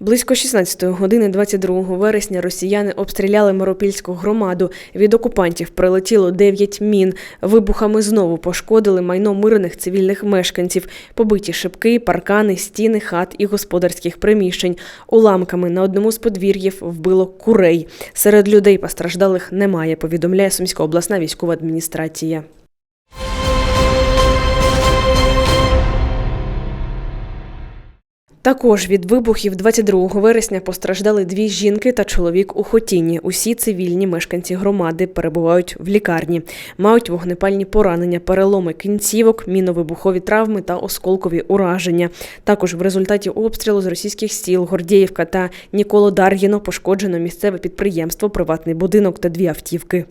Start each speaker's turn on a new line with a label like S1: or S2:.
S1: Близько 16 години 22 вересня росіяни обстріляли Миропільську громаду. Від окупантів прилетіло 9 мін. Вибухами знову пошкодили майно мирних цивільних мешканців, побиті шибки, паркани, стіни, хат і господарських приміщень. Уламками на одному з подвір'їв вбило курей. Серед людей постраждалих немає, повідомляє Сумська обласна військова адміністрація. Також від вибухів 22 вересня постраждали дві жінки та чоловік у Хотіні. Усі цивільні мешканці громади перебувають в лікарні, мають вогнепальні поранення, переломи кінцівок, міновибухові травми та осколкові ураження. Також в результаті обстрілу з російських сіл Гордіївка та Ніколодар'їно пошкоджено місцеве підприємство, приватний будинок та дві автівки.